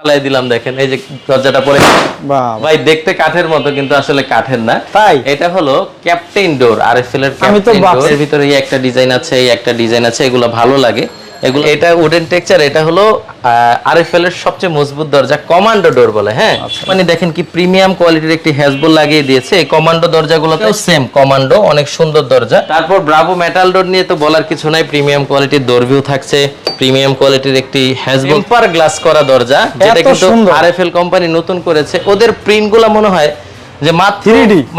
পালাই দিলাম দেখেন এই যে দরজাটা পরে ভাই দেখতে কাঠের মতো কিন্তু আসলে কাঠের না। তাই? এটা হলো ক্যাপ্টেন ডোর আর ভাবছি- ডোর। এর ভিতরে একটা ডিজাইন আছে এই একটা ডিজাইন আছে এগুলো ভালো লাগে। এগুলো এটা উডেন টেক্সচার এটা হলো আরএফএল এর সবচেয়ে মজবুত দরজা কমান্ডো ডোর বলে হ্যাঁ? আচ্ছা। মানে দেখেন কি প্রিমিয়াম কোয়ালিটির একটি হ্যাজবল লাগিয়ে দিয়েছে। এই কমান্ডো দরজাগুলোতেও সেম কমান্ডো অনেক সুন্দর দরজা। তারপর ব্রাভো মেটাল ডোর নিয়ে তো বলার কিছু নাই প্রিমিয়াম কোয়ালিটির দোরভিউ থাকছে প্রিমিয়াম কোয়ালিটির একটি হ্যাজবল পার গ্লাস করা দরজা যেটা কিন্তু আরএফএল কোম্পানি নতুন করেছে। ওদের প্রিন্টগুলো মনে হয় যে মাত্র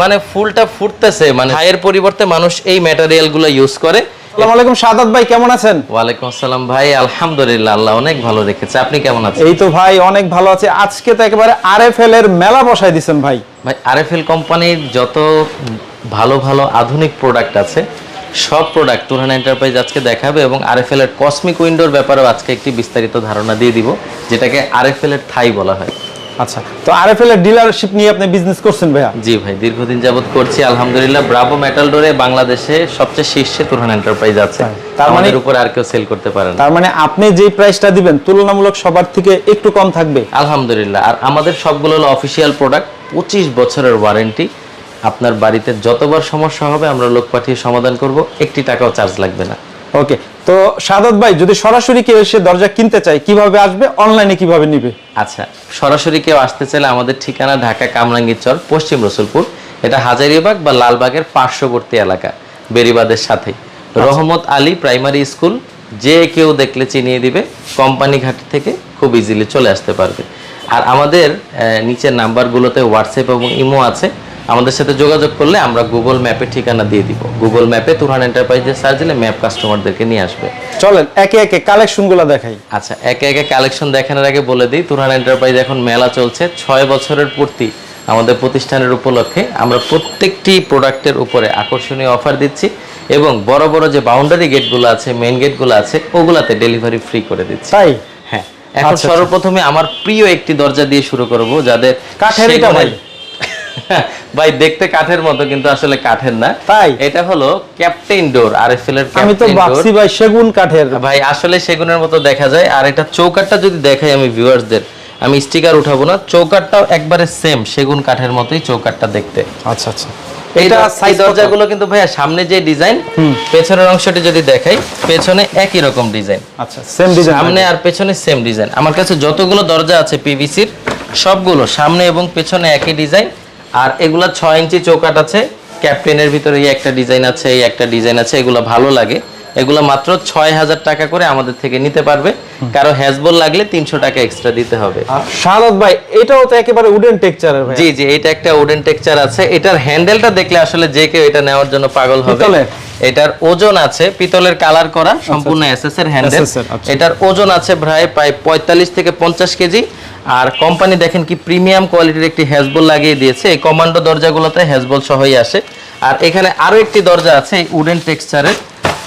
মানে ফুলটা ফুটতেছে মানে হাইয়ের পরিবর্তে মানুষ এই ম্যাটেরিয়ালগুলো ইউজ করে। আসসালামু আলাইকুম সাদাত ভাই কেমন আছেন? ওয়ালাইকুম আসসালাম ভাই আলহামদুলিল্লাহ আল্লাহ অনেক ভালো রেখেছে। আপনি কেমন আছেন? এই তো ভাই অনেক ভালো আছে। আজকে তো একেবারে আরএফএল এর মেলা বসাই দিছেন ভাই। ভাই আরএফএল কোম্পানির যত ভালো ভালো আধুনিক প্রোডাক্ট আছে সব প্রোডাক্ট তুরহান এন্টারপ্রাইজ আজকে দেখাবে এবং আরএফএল এর কসমিক উইন্ডোর ব্যাপারেও আজকে একটি বিস্তারিত ধারণা দিয়ে দিব যেটাকে আরএফএল এর থাই বলা হয়। আচ্ছা তো আরএফএল এর ডিলারশিপ নিয়ে আপনি বিজনেস করছেন ভাইয়া? জি ভাই দীর্ঘদিন যাবত করছি আলহামদুলিল্লাহ। ব্রাভো মেটাল ডোরে বাংলাদেশে সবচেয়ে শীর্ষে তুরহান এন্টারপ্রাইজ আছে। তার মানে- উপরে আর কেউ সেল করতে পারে না। তার মানে আপনি যে প্রাইসটা দিবেন তুলনামূলক সবার থেকে একটু কম থাকবে? আলহামদুলিল্লাহ। আর আমাদের সবগুলো হলো অফিসিয়াল প্রোডাক্ট পঁচিশ বছরের ওয়ারেন্টি আপনার বাড়িতে যতবার সমস্যা হবে আমরা লোক পাঠিয়ে সমাধান করব একটি টাকাও চার্জ লাগবে না। ওকে তো সাদাত ভাই যদি সরাসরি কেউ এসে দরজা কিনতে চায় কীভাবে আসবে? অনলাইনে কীভাবে নিবে? আচ্ছা সরাসরি কেউ আসতে চাইলে আমাদের ঠিকানা ঢাকা কামরাঙ্গীর চর পশ্চিম রসুলপুর। এটা হাজারিবাগ বা লালবাগের পার্শ্ববর্তী এলাকা বেরিবাদের সাথে রহমত আলী প্রাইমারি স্কুল যে কেউ দেখলে চিনিয়ে দিবে কোম্পানি ঘাট থেকে খুব ইজিলি চলে আসতে পারবে। আর আমাদের নিচের নাম্বারগুলোতে হোয়াটসঅ্যাপ এবং ইমো আছে। আমাদের সাথে যোগাযোগ করলে আমরা গুগল ম্যাপে ঠিকানা দিয়ে দিব। গুগল ম্যাপে তুরহান এন্টারপ্রাইজের সার্চ দিলে ম্যাপ কাস্টমারদেরকে নিয়ে আসবে। চলেন একে একে কালেকশনগুলো দেখাই। আচ্ছা একে একে কালেকশন দেখানোর আগে বলে দিই তুরহান এন্টারপ্রাইজ এখন মেলা চলছে। ছয় বছরের পূর্তি আমাদের প্রতিষ্ঠানের উপলক্ষে। আমরা প্রত্যেকটি প্রোডাক্টের উপরে আকর্ষণীয় অফার দিচ্ছি এবং বড় বড় যে বাউন্ডারি গেটগুলো আছে মেইন গেটগুলো আছে ওগুলাতে ডেলিভারি ফ্রি করে দিচ্ছি। তাই? হ্যাঁ এখন আচ্ছা, সর্বপ্রথমে আমার প্রিয় একটি দরজা দিয়ে শুরু করব যাদের কাঠের এটা ভাই? ভাই দেখতে কাঠের মতো কিন্তু আসলে কাঠের না। তাই? এটা হলো ক্যাপ্টেন ডোর আরএফএল এর আমি তো ভাবছি ভাই সেগুন কাঠের। ভাই আসলে সেগুনের মতো দেখা যায়। আর এটা চৌকাটটা যদি দেখাই আমি ভিউয়ার্সদের আমি স্টিকার উঠাবো না। চৌকাটটাও একবারে সেম সেগুন কাঠের মতোই চৌকাটটা দেখতে। আচ্ছা আচ্ছা। এটা এটা দরজাগুলো কিন্তু ভাইয়া সামনে যে ডিজাইন পেছনের অংশটি যদি দেখাই পেছনে একই রকম ডিজাইন আচ্ছা সেম ডিজাইন সামনে আর পেছনে সেম ডিজাইন আমার কাছে যতগুলো দরজা আছে পিভিসির সবগুলো সামনে এবং পেছনে একই ডিজাইন আর এগুলা ছয় ইঞ্চি চৌকাট আছে ক্যাপ্টেনের ভিতরে এই একটা ডিজাইন আছে এই একটা ডিজাইন আছে এগুলো ভালো লাগে। এগুলো মাত্র ছয় হাজার টাকা করে আমাদের থেকে নিতে পারবে। কারও হ্যাজবল লাগলে তিনশো টাকা এক্সট্রা দিতে হবে। শাহাদ ভাই এটাও তো একেবারে উডেন টেকচার জি জি এটা একটা উডেন টেক্সচার আছে। এটার হ্যান্ডেলটা দেখলে আসলে যে কেউ এটা নেওয়ার জন্য পাগল হবে? এটার ওজন আছে পিতলের কালার করা সম্পূর্ণ এসএস এর হ্যান্ডেল আচ্ছা। এটার ওজন আছে প্রায় প্রায় পঁয়তাল্লিশ থেকে পঞ্চাশ কেজি। আর কোম্পানি দেখেন কি প্রিমিয়াম কোয়ালিটির একটি হ্যাজবল লাগিয়ে দিয়েছে। এই কমান্ডো দরজাগুলোতে হ্যাজবল সহই আসে। আর এখানে আরও একটি দরজা আছে এই উডেন টেক্সচারের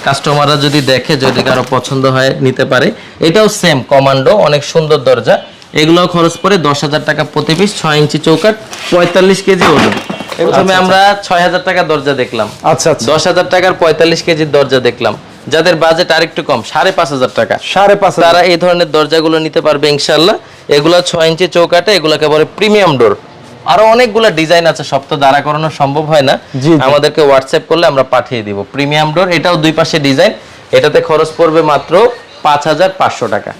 কাস্টমাররা যদি দেখে যদি কারও পছন্দ হয় নিতে পারে। এটাও সেম কমান্ডো অনেক সুন্দর দরজা। এগুলো খরচ পড়ে দশ হাজার টাকা প্রতি পিস ছয় ইঞ্চি চৌকাট পঁয়তাল্লিশ কেজি ওজন। প্রথমে আমরা ছয় হাজার টাকা দরজা দেখলাম। আচ্ছা আচ্ছা। দশ হাজার টাকার পঁয়তাল্লিশ কেজির দরজা দেখলাম। যাদের বাজেট আরেকটু কম সাড়ে পাঁচ হাজার টাকা। সাড়ে পাঁচ। তারা এই ধরনের দরজাগুলো নিতে পারবে ইনশাল্লাহ এগুলো ছয় ইঞ্চি চৌকাটে এগুলোকে বলে প্রিমিয়াম ডোর আরও অনেকগুলো ডিজাইন আছে সব তো দাঁড়া করানো সম্ভব হয় না। আমাদেরকে হোয়াটসঅ্যাপ করলে আমরা পাঠিয়ে দিব। প্রিমিয়াম ডোর এটাও দুই পাশে ডিজাইন এটাতে খরচ পড়বে মাত্র পাঁচ হাজার পাঁচশো টাকা।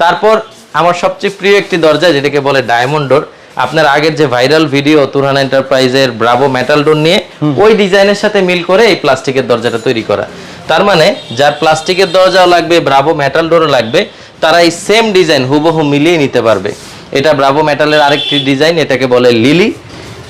তারপর আমার সবচেয়ে প্রিয় একটি দরজা যেটাকে বলে ডায়মন্ড ডোর আপনার আগের যে ভাইরাল ভিডিও তুরহান এন্টারপ্রাইজের ব্রাভো মেটাল ডোর নিয়ে ওই ডিজাইনের সাথে মিল করে এই প্লাস্টিকের দরজাটা তৈরি করা। তার মানে যার প্লাস্টিকের দরজাও লাগবে ব্রাভো মেটাল ডোরও লাগবে তারা এই সেম ডিজাইন হুবহু মিলিয়ে নিতে পারবে। এটা ব্রাভো মেটালের আরেকটি ডিজাইন এটাকে বলে লিলি।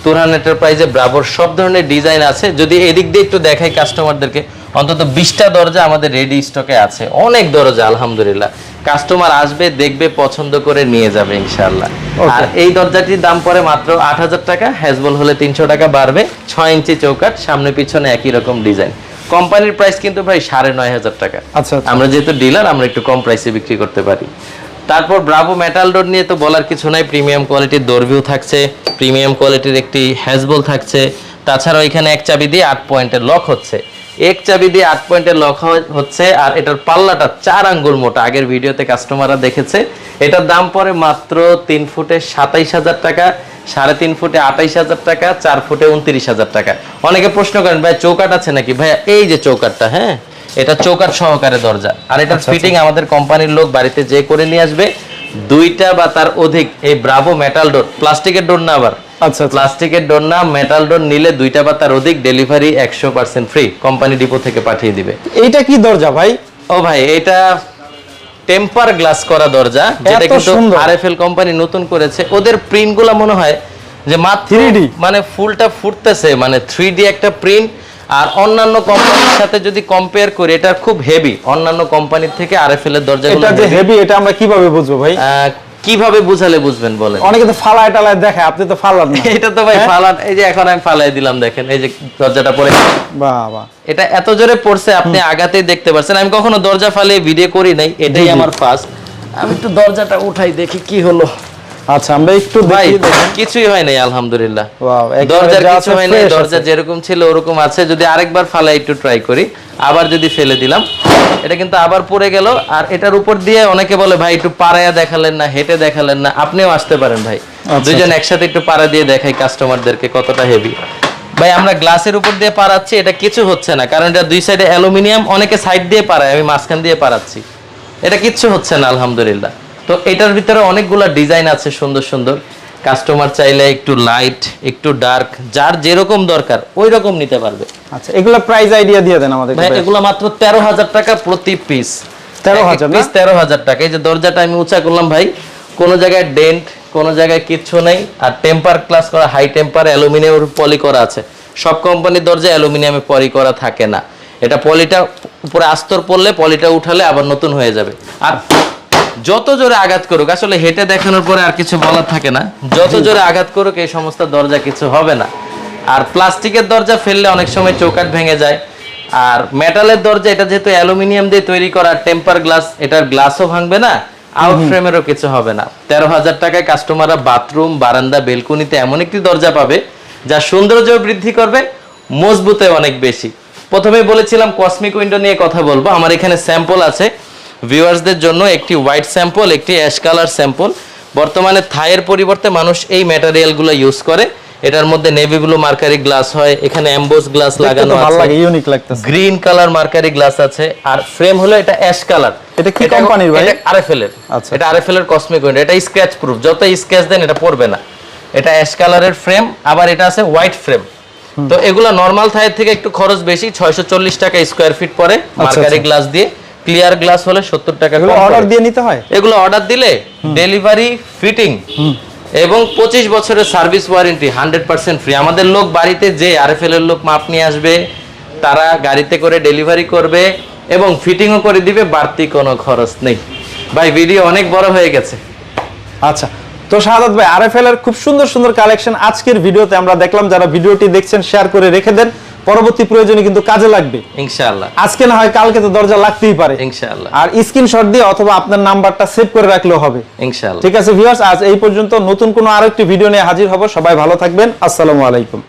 তুরহান এন্টারপ্রাইজে ব্রাভোর সব ধরনের ডিজাইন আছে। যদি এদিক দিয়ে একটু দেখাই কাস্টমারদেরকে অন্তত বিশটা দরজা আমাদের রেডি স্টকে আছে। অনেক দরজা আলহামদুলিল্লাহ। কাস্টমার আসবে দেখবে পছন্দ করে নিয়ে যাবে ইনশাল্লাহ আর এই দরজাটির দাম পরে মাত্র আট হাজার টাকা। হ্যাজবল হলে তিনশো টাকা বাড়বে। ছয় ইঞ্চি চৌকাট সামনে পিছনে একই রকম ডিজাইন কোম্পানির প্রাইস কিন্তু প্রায় সাড়ে নয় হাজার টাকা। আচ্ছা আচ্ছা। আমরা যেহেতু ডিলার আমরা একটু কম প্রাইসে বিক্রি করতে পারি। তারপর ব্রাভো মেটাল ডোর নিয়ে তো বলার কিছু নাই। প্রিমিয়াম কোয়ালিটির দোরভিউ থাকছে। প্রিমিয়াম কোয়ালিটির একটি হ্যাজবল থাকছে। তাছাড়াও এখানে এক চাবি দিয়ে আট পয়েন্টের লক হচ্ছে। এক চাবি দিয়ে আট পয়েন্টের লক হচ্ছে আর এটার পাল্লাটা চার আঙ্গুল মোটা। আগের ভিডিওতে কাস্টমাররা দেখেছে। এটার দাম পরে মাত্র তিন ফুটে সাতাইশ হাজার টাকা সাড়ে তিন ফুটে আঠাইশ হাজার টাকা চার ফুটে উনত্রিশ হাজার টাকা। অনেকে প্রশ্ন করেন ভাই চৌকাট আছে নাকি? ভাইয়া এই যে চৌকাটটা হ্যাঁ? এটা চৌকাট সহকারে দরজা। আর এটার ফিটিং আমাদের কোম্পানির লোক বাড়িতে যে করে নিয়ে আসবে দুইটা বা তার অধিক এই ব্রাভো মেটাল ডোর প্লাস্টিকের ডোর না আবার। আচ্ছা আচ্ছা। প্লাস্টিকের ডোর না মেটাল ডোর নিলে দুইটা বা তার অধিক ডেলিভারি একশো পার্সেন্ট ফ্রি কোম্পানি ডিপো থেকে পাঠিয়ে দিবে। এইটা কি দরজা ভাই? ও ভাই এটা টেম্পার গ্লাস করা দরজা যেটা কিন্তু আরএফএল কোম্পানি নতুন করেছে। ওদের প্রিন্টগুলা মনে হয় যে মাত্র 3D মানে ফুলটা ফুটতেছে মানে থ্রি একটা প্রিন্ট আর অন্যান্য কোম্পানির সাথে যদি কম্পেয়ার করি এটা খুব হেভি অন্যান্য কোম্পানির থেকে আরএফএল এর দরজাগুলো এটা যে হেভি এটা আমরা কীভাবে বুঝব ভাই? কীভাবে বুঝালে বুঝবেন বলেন? অনেকে তো ফালায় টালায় দেখে আপনি তো ফালান না। এটা তো ভাই ফালান এই যে এখন আমি ফালায় দিলাম দেখেন এই যে দরজাটা পড়ে বাবা। বাহ এটা এত জোরে পড়ছে আপনি আগাতেই দেখতে পাচ্ছেন আমি কখনো দরজা ফালিয়ে ভিডিও করি নাই এটাই আমার ফার্স্ট আমি একটু দরজাটা উঠাই দেখি কি হলো। আচ্ছা আমরা একটু দেখি কিছুই হয় নাই আলহামদুলিল্লাহ। দরজার কিছু হয় নাই দরজা যেরকম ছিল ওরকম আছে। যদি আরেকবার ফালাই একটু ট্রাই করি আবার যদি ফেলে দিলাম এটা কিন্তু আবার পড়ে গেল। আর এটার উপর দিয়ে অনেকে বলে ভাই একটু পাড়ায়া দেখালেন না হেঁটে দেখালেন না। আপনিও আসতে পারেন ভাই। দুজন একসাথে একটু পাড়া দিয়ে দেখাই কাস্টমারদেরকে কতটা হেভি ভাই আমরা গ্লাসের উপর দিয়ে পাড়াচ্ছি এটা কিছু হচ্ছে না। কারণ এটা দুই সাইডে অ্যালুমিনিয়াম অনেকে সাইড দিয়ে পাড়ায় আমি মাঝখান দিয়ে পাড়াচ্ছি। এটা কিচ্ছু হচ্ছে না আলহামদুলিল্লাহ। তো এটার ভিতরে অনেকগুলো ডিজাইন আছে সুন্দর সুন্দর। কাস্টমার চাইলে একটু লাইট একটু ডার্ক যার যেরকম দরকার ওই রকম নিতে পারবে। আচ্ছা এগুলো প্রাইস আইডিয়া দিয়ে দেন আমাদের ভাই এগুলো মাত্র তেরো হাজার টাকা প্রতি পিস 13,000 না? পিস তেরো হাজার টাকা। এই যে দরজাটা আমি উঁচা করলাম ভাই কোনো জায়গায় ডেন্ট কোনো জায়গায় কিচ্ছু নেই। আর টেম্পার ক্লাস করা হাই টেম্পার অ্যালুমিনিয়াম পলি করা আছে। সব কোম্পানির দরজা অ্যালুমিনিয়ামে পলি করা থাকে না। এটা পলিটা উপরে আস্তর পড়লে পলিটা উঠালে আবার নতুন হয়ে যাবে। আর যত জোরে আঘাত করুক আসলে হেঁটে দেখানোর পরে আর কিছু বলার থাকে না। যত জোরে আঘাত করুক এই সমস্ত দরজা কিছু হবে না। আর প্লাস্টিকের দরজা ফেললে অনেক সময় চৌকাট ভেঙে যায়। আর মেটালের দরজা এটা যেহেতু অ্যালুমিনিয়াম দিয়ে তৈরি করা টেম্পার গ্লাস এটার গ্লাসও ভাঙবে না আউট ফ্রেমেরও কিছু হবে না। তেরো হাজার টাকায় কাস্টমাররা বাথরুম বারান্দা বেলকুনিতে এমন একটি দরজা পাবে যা সৌন্দর্য বৃদ্ধি করবে মজবুতে অনেক বেশি। প্রথমে বলেছিলাম কসমিক উইন্ডো নিয়ে কথা বলব আমার এখানে স্যাম্পল আছে। ভিউয়ার্সদের জন্য একটি হোয়াইট স্যাম্পল একটি অ্যাশ কালার স্যাম্পল বর্তমানে থাইয়ের পরিবর্তে মানুষ এই ম্যাটেরিয়ালগুলো ইউজ করে। এটার মধ্যে নেভি ব্লু মার্কারি গ্লাস হয় এখানে অ্যাম্বোস গ্লাস লাগানো আছে। ইউনিক লাগতেছে। গ্রিন কালার মার্কারি গ্লাস আছে। আর ফ্রেম হলো এটা অ্যাশ কালার এটা কি কোম্পানির ভাই? এটা আরএফএল এর আচ্ছা। এটা আরএফএল এর কসমিক উইন্ডো এটা স্ক্র্যাচ প্রুফ যত স্ক্র্যাচ দেন এটা পড়বে না। এটা অ্যাশ কালারের ফ্রেম আবার এটা আছে হোয়াইট ফ্রেম তো এগুলো নরমাল থায়ের থেকে একটু খরচ বেশি 640 টাকা স্কয়ার ফিট পড়ে মার্কারি আচ্ছা। গ্লাস দিয়ে। ক্লিয়ার গ্লাস হলে 70 টাকা অর্ডার দিয়ে নিতে হয়? এগুলো অর্ডার দিলে ডেলিভারি ফিটিং এবং পঁচিশ বছরের service warranty hundred percent free আমাদের লোক বাড়িতে যে আরএফএল এর লোক মাপ নিয়ে আসবে তারা গাড়িতে করে ডেলিভারি করবে এবং ফিটিংও করে দিবে বাড়তি কোনো খরচ নেই। ভাই ভিডিও অনেক বড় হয়ে গেছে। আচ্ছা তো শাহাদাত ভাই আরএফএল এর খুব সুন্দর সুন্দর কালেকশন আজকের ভিডিওতে আমরা দেখলাম। যারা ভিডিওটি দেখছেন শেয়ার করে রেখে দেন। পরবর্তী প্রয়োজনে কিন্তু কাজে লাগবে। ইনশাআল্লাহ। আজকে না হয় কালকে তো দরজা লাগতেই পারে। ইনশাআল্লাহ। আর স্ক্রিনশট দিয়ে অথবা আপনার নাম্বারটা সেভ করে রাখলেও হবে। ইনশাআল্লাহ। ঠিক আছে ভিউয়ার্স আজ এই পর্যন্ত নতুন কোনো আরেকটি ভিডিও নিয়ে হাজির হব। সবাই ভালো থাকবেন। আসসালামু আলাইকুম।